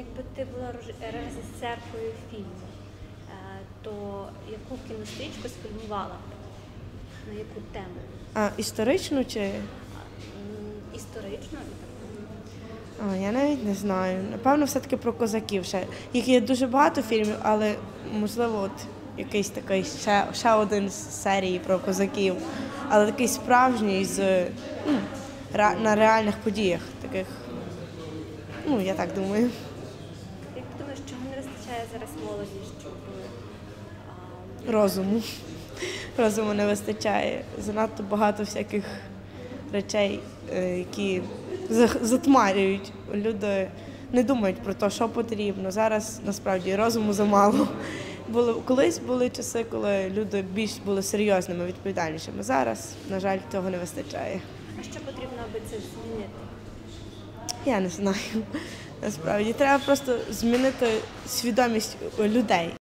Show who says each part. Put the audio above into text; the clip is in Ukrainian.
Speaker 1: якби ти була реж- режисеркою фільму, е, то яку кінострічку сфільмувала б? На яку тему?
Speaker 2: А історичну чи.
Speaker 1: Історично.
Speaker 2: А, я навіть не знаю. Напевно, все-таки про козаків ще. Їх є дуже багато фільмів, але можливо, от якийсь такий ще, ще один з серії про козаків. Але такий справжній з ну, на реальних подіях таких. Ну, я так думаю.
Speaker 1: Ти чого не вистачає зараз молоді, щоб а,
Speaker 2: Розуму. Розуму не вистачає. Занадто багато всяких речей, е, які затмарюють. Люди не думають про те, що потрібно. Зараз насправді розуму замало. Були, колись були часи, коли люди більш були серйозними, відповідальнішими. Зараз, на жаль, того не вистачає.
Speaker 1: а що потрібно, аби це змінити?
Speaker 2: Я не знаю. Насправді треба просто змінити свідомість людей.